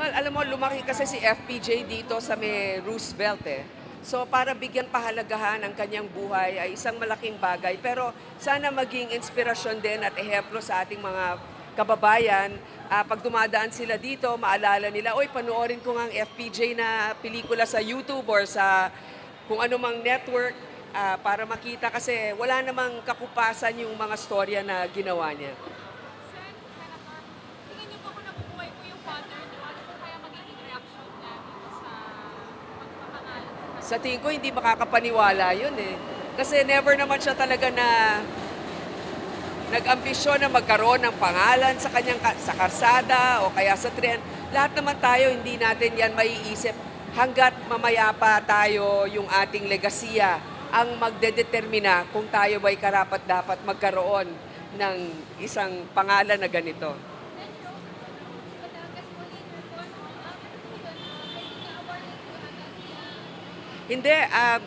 Well, alam mo, lumaki kasi si FPJ dito sa may Roosevelt eh. So para bigyan pahalagahan ang kanyang buhay ay isang malaking bagay. Pero sana maging inspirasyon din at ehemplo sa ating mga kababayan. Ah, pag dumadaan sila dito, maalala nila, oy, panoorin ko nga ang FPJ na pelikula sa YouTube or sa kung ano mang network ah, para makita kasi wala namang kakupasan yung mga storya na ginawa niya. Sen, Senator, tingin niyo po kung nabubuhay po yung father niyo, ano po kaya magiging reaction niya dito sa pagpapangalan sa tingin ko, hindi makakapaniwala yun eh. Kasi never naman siya talaga na nag-ambisyon na magkaroon ng pangalan sa kanyang ka- sa karsada o kaya sa tren. Lahat naman tayo, hindi natin yan maiisip hanggat mamaya pa tayo yung ating legasiya ang magdedetermina kung tayo ba'y karapat dapat magkaroon ng isang pangalan na ganito. Hindi, um,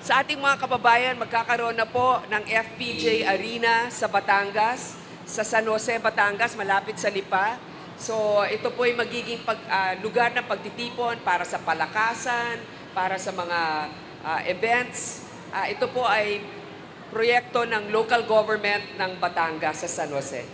sa ating mga kababayan, magkakaroon na po ng FPJ Arena sa Batangas, sa San Jose, Batangas, malapit sa Lipa. So ito po ay magiging pag, ah, lugar ng pagtitipon para sa palakasan, para sa mga ah, events. Ah, ito po ay proyekto ng local government ng Batangas sa San Jose.